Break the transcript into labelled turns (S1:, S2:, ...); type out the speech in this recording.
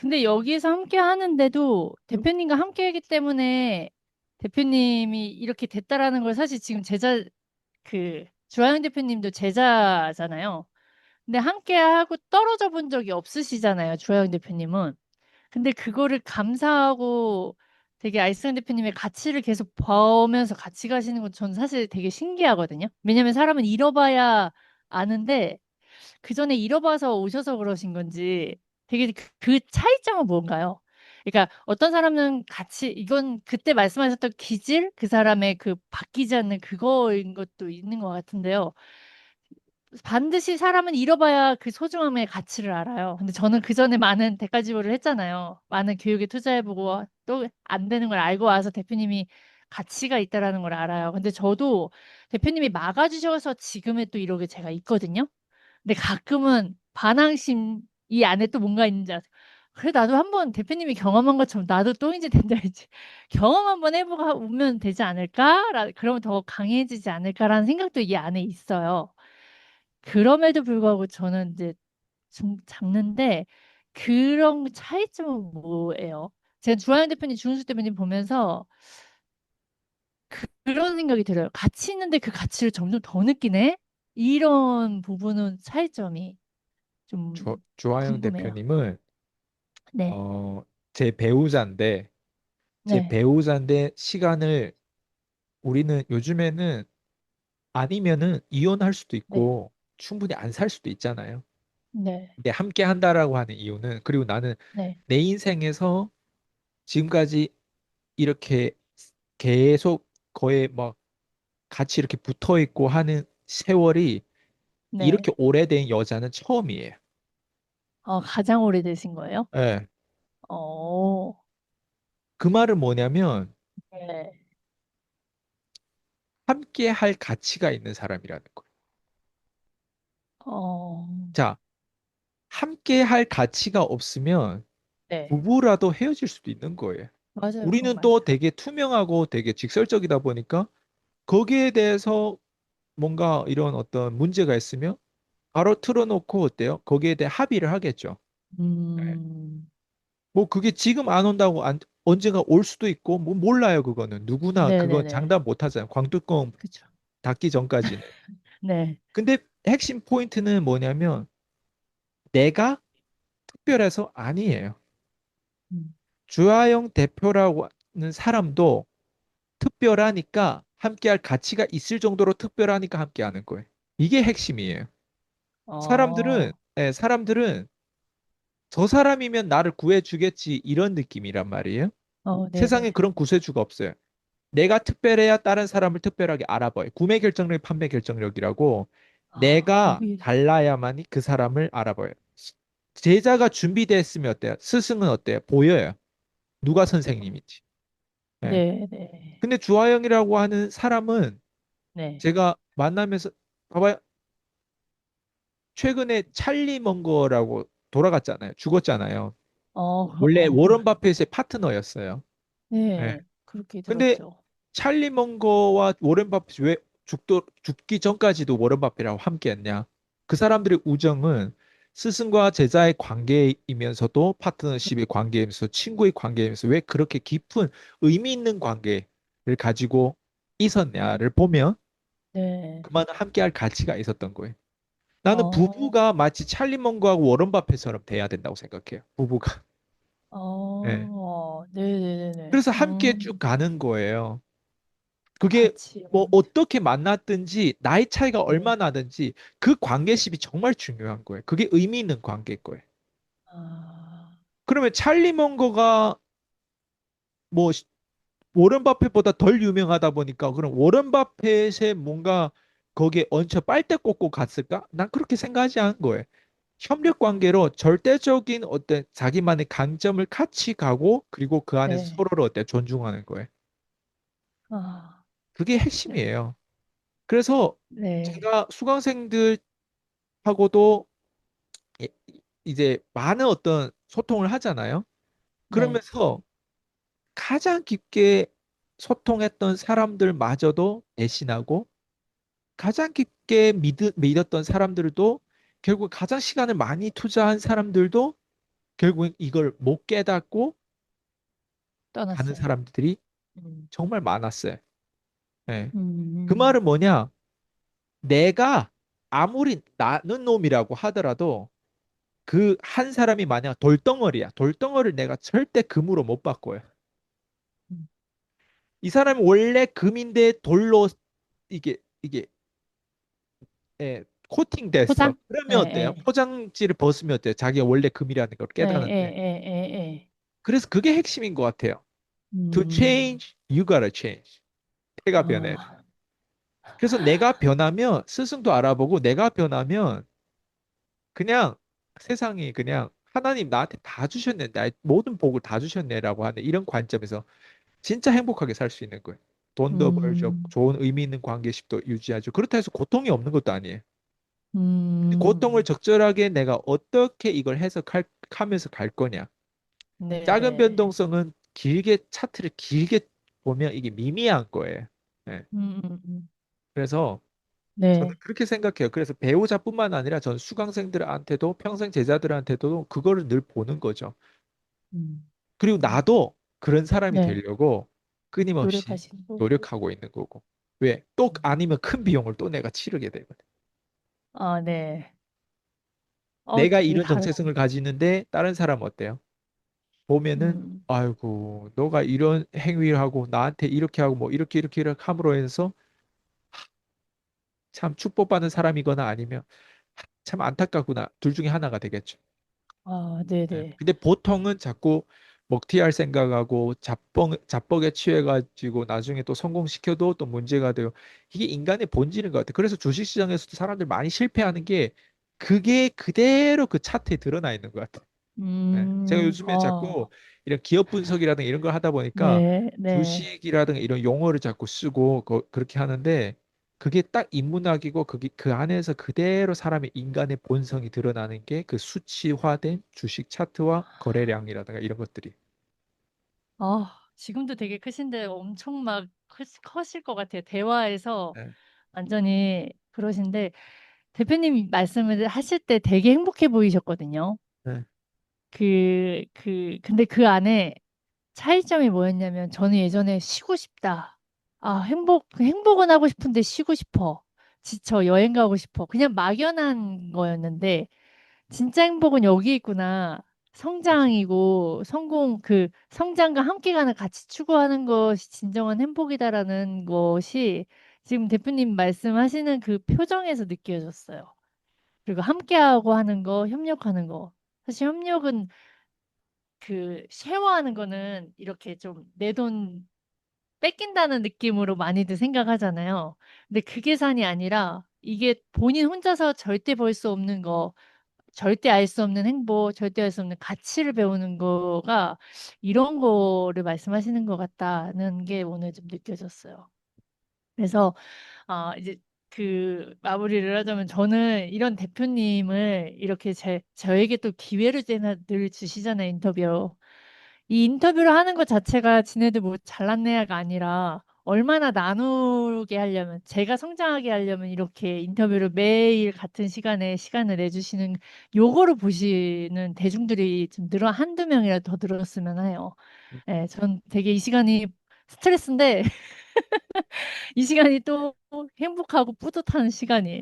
S1: 근데 여기에서 함께 하는데도 대표님과 함께 하기 때문에 대표님이 이렇게 됐다라는 걸 사실 지금 제자, 그, 주하영 대표님도 제자잖아요. 근데 함께 하고 떨어져 본 적이 없으시잖아요. 주하영 대표님은. 근데 그거를 감사하고 되게 아이스란 대표님의 가치를 계속 보면서 같이 가시는 건 저는 사실 되게 신기하거든요. 왜냐면 사람은 잃어봐야 아는데 그 전에 잃어봐서 오셔서 그러신 건지 되게 그, 그 차이점은 뭔가요? 그러니까 어떤 사람은 같이 이건 그때 말씀하셨던 기질 그 사람의 그 바뀌지 않는 그거인 것도 있는 것 같은데요. 반드시 사람은 잃어봐야 그 소중함의 가치를 알아요. 근데 저는 그 전에 많은 대가 지불을 했잖아요. 많은 교육에 투자해보고 또 안 되는 걸 알고 와서 대표님이 가치가 있다라는 걸 알아요. 근데 저도 대표님이 막아주셔서 지금의 또 이러게 제가 있거든요. 근데 가끔은 반항심 이 안에 또 뭔가 있는지 아세요? 그래 나도 한번 대표님이 경험한 것처럼 나도 똥인지 된다지 경험 한번 해보고 오면 되지 않을까? 라, 그러면 더 강해지지 않을까라는 생각도 이 안에 있어요. 그럼에도 불구하고 저는 이제 좀 작는데 그런 차이점은 뭐예요? 제가 주하영 대표님, 주은수 대표님 보면서 그런 생각이 들어요. 가치 있는데 그 가치를 점점 더 느끼네? 이런 부분은 차이점이 좀
S2: 주, 주하영
S1: 궁금해요.
S2: 대표님은
S1: 네,
S2: 어, 제 배우자인데 제
S1: 네,
S2: 배우자인데 시간을 우리는 요즘에는 아니면은 이혼할 수도
S1: 네,
S2: 있고 충분히 안 살 수도 있잖아요.
S1: 네,
S2: 근데 함께 한다라고 하는 이유는 그리고 나는
S1: 네,
S2: 내 인생에서 지금까지 이렇게 계속 거의 막 같이 이렇게 붙어 있고 하는 세월이 이렇게
S1: 네.
S2: 오래된 여자는 처음이에요.
S1: 어, 가장 오래되신 거예요?
S2: 예.
S1: 어,
S2: 그 말은 뭐냐면
S1: 네,
S2: 함께 할 가치가 있는 사람이라는 거예요.
S1: 어,
S2: 자, 함께 할 가치가 없으면
S1: 네,
S2: 부부라도 헤어질 수도 있는 거예요.
S1: 맞아요, 그건
S2: 우리는
S1: 맞아요.
S2: 또 되게 투명하고 되게 직설적이다 보니까 거기에 대해서 뭔가 이런 어떤 문제가 있으면 바로 틀어놓고 어때요? 거기에 대해 합의를 하겠죠. 네.
S1: 음,
S2: 뭐 그게 지금 안 온다고 안, 언젠가 올 수도 있고 뭐 몰라요 그거는 누구나 그건
S1: 네네네,
S2: 장담 못 하잖아요. 광뚜껑
S1: 그쵸.
S2: 닫기 전까지는.
S1: 네,
S2: 근데 핵심 포인트는 뭐냐면 내가 특별해서 아니에요.
S1: 음,
S2: 주하영 대표라고 하는 사람도 특별하니까 함께할 가치가 있을 정도로 특별하니까 함께하는 거예요. 이게 핵심이에요. 사람들은
S1: 어,
S2: 예, 사람들은 저 사람이면 나를 구해주겠지 이런 느낌이란 말이에요.
S1: 어,
S2: 세상에
S1: 네네.
S2: 그런 구세주가 없어요. 내가 특별해야 다른 사람을 특별하게 알아봐요. 구매 결정력, 판매 결정력이라고
S1: 아,
S2: 내가 달라야만이 그 사람을 알아봐요. 제자가 준비됐으면 어때요? 스승은 어때요? 보여요. 누가 선생님인지. 예.
S1: 네 네,
S2: 근데 주하영이라고 하는 사람은
S1: 네.
S2: 제가 만나면서 봐봐요. 최근에 찰리 먼거라고 돌아갔잖아요. 죽었잖아요.
S1: 어,
S2: 원래
S1: 어,
S2: 워런 바핏의 파트너였어요. 예.
S1: 네, 그렇게
S2: 근데
S1: 들었죠.
S2: 찰리 먼거와 워런 바핏이 왜 죽도, 죽기 전까지도 워런 바핏이라고 함께했냐? 그 사람들의 우정은 스승과 제자의 관계이면서도 파트너십의 관계이면서 친구의 관계이면서 왜 그렇게 깊은 의미 있는 관계를 가지고 있었냐를 보면
S1: 네,
S2: 그만은 함께할 가치가 있었던 거예요. 나는
S1: 어,
S2: 부부가 마치 찰리 먼거하고 워런 바핏처럼 돼야 된다고 생각해요. 부부가. 예.
S1: 어, 네네네네.
S2: 그래서 함께 쭉
S1: 음,
S2: 가는 거예요. 그게
S1: 같이,
S2: 뭐 어떻게 만났든지 나이 차이가
S1: 네,
S2: 얼마나 나든지 그 관계십이 정말 중요한 거예요. 그게 의미 있는 관계일 거예요.
S1: 아,
S2: 그러면 찰리 먼거가 뭐 시- 워런 바핏보다 덜 유명하다 보니까 그럼 워런 바핏의 뭔가 거기에 얹혀 빨대 꽂고 갔을까? 난 그렇게 생각하지 않은 거예요. 협력 관계로 절대적인 어떤 자기만의 강점을 같이 가고 그리고 그 안에서
S1: 네,
S2: 서로를 어때 존중하는 거예요.
S1: 아,
S2: 그게
S1: 네,
S2: 핵심이에요. 그래서
S1: 네,
S2: 제가 수강생들하고도 이- 이제 많은 어떤 소통을 하잖아요.
S1: 네,
S2: 그러면서 가장 깊게 소통했던 사람들마저도 배신하고 가장 깊게 믿, 믿었던 사람들도 결국 가장 시간을 많이 투자한 사람들도 결국엔 이걸 못 깨닫고 가는
S1: 떠났어요.
S2: 사람들이
S1: 음.
S2: 정말 많았어요. 예. 그
S1: 음.
S2: 말은 뭐냐? 내가 아무리 나는 놈이라고 하더라도 그 한 사람이 만약 돌덩어리야. 돌덩어리를 내가 절대 금으로 못 바꿔요.
S1: 음.
S2: 이 사람이 원래 금인데 돌로 이게 이게 예, 코팅됐어.
S1: 포장?
S2: 그러면
S1: 예,
S2: 어때요?
S1: 예.
S2: 포장지를 벗으면 어때요? 자기가 원래 금이라는 걸
S1: 예, 예,
S2: 깨달았는데.
S1: 예, 예, 예.
S2: 그래서 그게 핵심인 것 같아요. To
S1: 음.
S2: change, you gotta change. 내가 변해.
S1: 아,
S2: 그래서 내가 변하면 스승도 알아보고 내가 변하면 그냥 세상이 그냥 하나님 나한테 다 주셨네. 나의 모든 복을 다 주셨네라고 하는 이런 관점에서 진짜 행복하게 살 수 있는 거예요. 돈도 벌죠.
S1: 음.
S2: 좋은 의미 있는 관계십도 유지하죠. 그렇다 해서 고통이 없는 것도 아니에요. 근데 고통을
S1: 음.
S2: 적절하게 내가 어떻게 이걸 해석하면서 갈 거냐.
S1: 네,
S2: 작은
S1: 네.
S2: 변동성은 길게 차트를 길게 보면 이게 미미한 거예요. 예.
S1: 음, 음, 음.
S2: 그래서 저는
S1: 네.
S2: 그렇게 생각해요. 그래서 배우자뿐만 아니라 전 수강생들한테도 평생 제자들한테도 그거를 늘 보는 거죠.
S1: 음.
S2: 그리고
S1: 음.
S2: 나도 그런 사람이
S1: 네.
S2: 되려고 끊임없이
S1: 노력하시는 거고.
S2: 노력하고 있는 거고. 왜? 또
S1: 음.
S2: 아니면 큰 비용을 또 내가 치르게 되거든.
S1: 아, 네. 어,
S2: 내가
S1: 되게
S2: 이런
S1: 잘,
S2: 정체성을 가지는데 다른 사람 어때요? 보면은
S1: 음.
S2: 아이고 너가 이런 행위를 하고 나한테 이렇게 하고 뭐 이렇게 이렇게 이렇게 함으로 해서 참 축복받는 사람이거나 아니면 참 안타깝구나. 둘 중에 하나가 되겠죠.
S1: 아, 네,
S2: 예.
S1: 네.
S2: 근데 보통은 자꾸 먹튀할 생각하고 자뻑, 자뻑에 취해가지고 나중에 또 성공시켜도 또 문제가 돼요. 이게 인간의 본질인 것 같아요. 그래서 주식시장에서도 사람들 많이 실패하는 게 그게 그대로 그 차트에 드러나 있는 것 같아요. 예. 제가
S1: 음,
S2: 요즘에 자꾸
S1: 어,
S2: 이런 기업 분석이라든가 이런 걸 하다 보니까
S1: 네, 네.
S2: 주식이라든가 이런 용어를 자꾸 쓰고 거- 그렇게 하는데 그게 딱 인문학이고 그게 그 안에서 그대로 사람의 인간의 본성이 드러나는 게 그 수치화된 주식 차트와 거래량이라든가 이런 것들이.
S1: 아, 지금도 되게 크신데 엄청 막 커, 커실 것 같아요. 대화에서
S2: 예.
S1: 완전히 그러신데 대표님 말씀을 하실 때 되게 행복해 보이셨거든요.
S2: 예.
S1: 그, 그, 근데 그 안에 차이점이 뭐였냐면 저는 예전에 쉬고 싶다. 아, 행복, 행복은 하고 싶은데 쉬고 싶어. 지쳐, 여행 가고 싶어. 그냥 막연한 거였는데 진짜 행복은 여기 있구나. 성장이고 성공, 그 성장과 함께 가는 같이 추구하는 것이 진정한 행복이다라는 것이 지금 대표님 말씀하시는 그 표정에서 느껴졌어요. 그리고 함께하고 하는 거, 협력하는 거. 사실 협력은 그 쉐어하는 거는 이렇게 좀 내 돈 뺏긴다는 느낌으로 많이들 생각하잖아요. 근데 그 계산이 아니라 이게 본인 혼자서 절대 벌수 없는 거, 절대 알 수 없는 행복, 절대 알 수 없는 가치를 배우는 거가 이런 거를 말씀하시는 것 같다는 게 오늘 좀 느껴졌어요. 그래서 아, 이제 그 마무리를 하자면 저는 이런 대표님을 이렇게 제, 저에게 또 기회를 늘 주시잖아요, 인터뷰. 이 인터뷰를 하는 것 자체가 지네들 뭐 잘났네야가 아니라 얼마나 나누게 하려면, 제가 성장하게 하려면 이렇게 인터뷰를 매일 같은 시간에 시간을 내주시는 요거를 보시는 대중들이 좀 늘어, 한두 명이라도 더 늘었으면 해요. 예, 전 되게 이 시간이 스트레스인데 이 시간이 또 행복하고 뿌듯한 시간이에요.